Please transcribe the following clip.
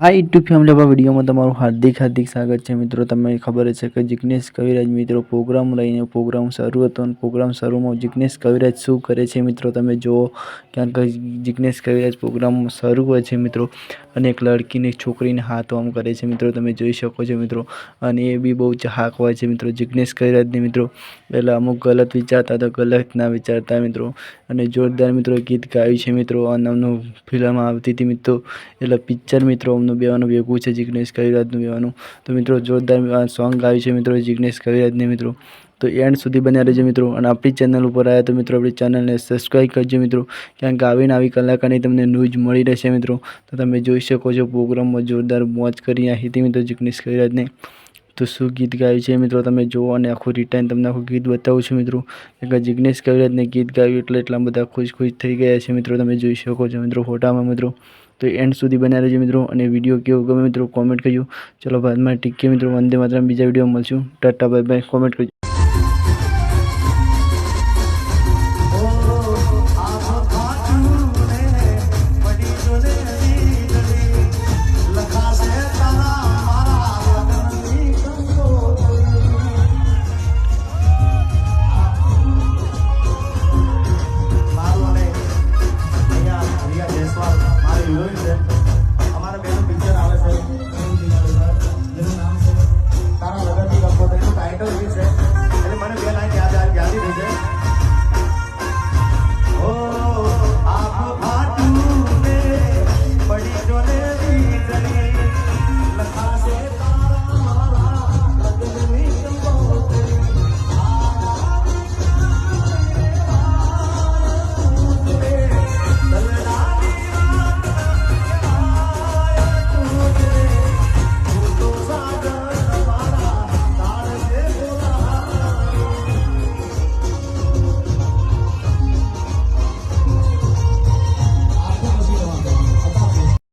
આ YouTube family આપણા વિડીયોમાં તમારું હાર્દિક હાર્દિક સ્વાગત છે. મિત્રો, તમને ખબર છે કે જિગ્નેશ કવિરાજ મિત્રો પ્રોગ્રામ લઈને પ્રોગ્રામ શરૂ હતો અને પ્રોગ્રામ શરૂમાં જિગ્નેશ કવિરાજ શું કરે છે? મિત્રો, તમે જુઓ ક્યાંક જિગ્નેશ કવિરાજ પ્રોગ્રામ શરૂ હોય છે, મિત્રો. અને એક લડકીને છોકરીને હાથ આમ કરે છે. મિત્રો, તમે જોઈ શકો છો મિત્રો. અને એ બી બહુ ચાહક હોય છે મિત્રો. જિગ્નેશ કવિરાજને મિત્રો એટલે અમુક ગલત વિચારતા તો ગલત ના વિચારતા મિત્રો. અને જોરદાર મિત્રો ગીત ગાયું છે મિત્રો. અને અમનું ફિલ્મ આવતી હતી મિત્રો. એટલે પિક્ચર મિત્રો અમનું બેવાનું ભેગું છે જિગ્નેશ કવિરાજનું બેવાનું. તો મિત્રો, જોરદાર સોંગ ગાયું છે મિત્રો જિજ્ઞેશ કવિરાજને મિત્રો. તો એન્ડ સુધી બન્યા રહેજો મિત્રો. અને આપણી ચેનલ ઉપર આવ્યા તો મિત્રો આપણી ચેનલને સબસ્ક્રાઈબ કરજો મિત્રો. કારણ કે આવીને આવી કલાકારની તમને ન્યૂઝ મળી રહેશે મિત્રો. તો તમે જોઈ શકો છો પ્રોગ્રામમાં જોરદાર મોજ કરી હતી મિત્રો જિગ્નેશ કવિરાજને તો શું ગીત ગાયું છે મિત્રો તમે જુઓ અને આખું રિટર્ન તમને આખું ગીત બતાવું છું મિત્રો. કે જિગ્નેશ કવિરાજને ગીત ગાયું એટલે એટલા બધા ખુશ ખુશ થઈ ગયા છે મિત્રો તમે જોઈ શકો છો મિત્રો ફોટામાં મિત્રો. તો એન્ડ સુધી બન્યા રહેજો મિત્રો અને વીડિયો કેવો ગમે મિત્રો કોમેન્ટ કરજો. ચલો બાદમાં ટીકીએ મિત્રો વંદે માત્ર બીજા વીડિયો મળશું. Tata bye bye. કોમેન્ટ કરજો.